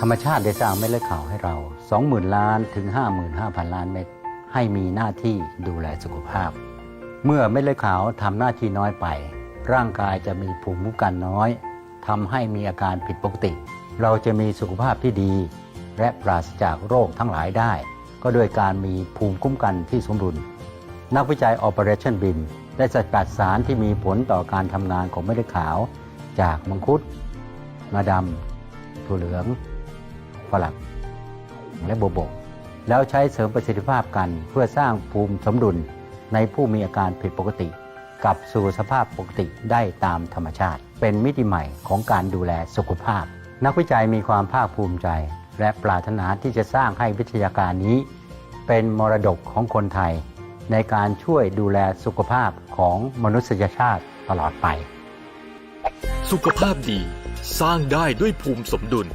ธรรมชาติได้สร้างเม็ดเลือดขาวให้เรา 20,000 ล้านถึง 55,000 ล้านเม็ดให้มีหน้าที่ดูแลสุขภาพ เมื่อเม็ดเลือดขาวทำหน้าที่น้อยไป ร่างกายจะมีภูมิคุ้มกันน้อยทำให้มีอาการผิดปกติ เราจะมีสุขภาพที่ดี และปราศจากโรคทั้งหลายได้ ก็โดยการมีภูมิคุ้มกันที่สมดุลนักวิจัย Operation BIN ได้สกัดสารที่มีผลต่อการทำงานของเม็ดเลือดขาว จากมังคุดงาดำถั่วเหลือง ฝรั่งและโบวบก แล้วใช้เสริมประสิทธิภาพกันเพื่อสร้างภูมิสมดุลในผู้มีอาการผิดปกติกลับสู่สภาพปกติได้ตามธรรมชาติ เป็นมิติใหม่ของการดูแลสุขภาพ นักวิจัยมีความภาคภูมิใจ และปรารถนาที่จะสร้างให้วิทยาการนี้ เป็นมรดกของคนไทย ในการช่วยดูแลสุขภาพของมนุษยชาติตลอดไป สุขภาพดีสร้างได้ด้วยภูมิสมดุล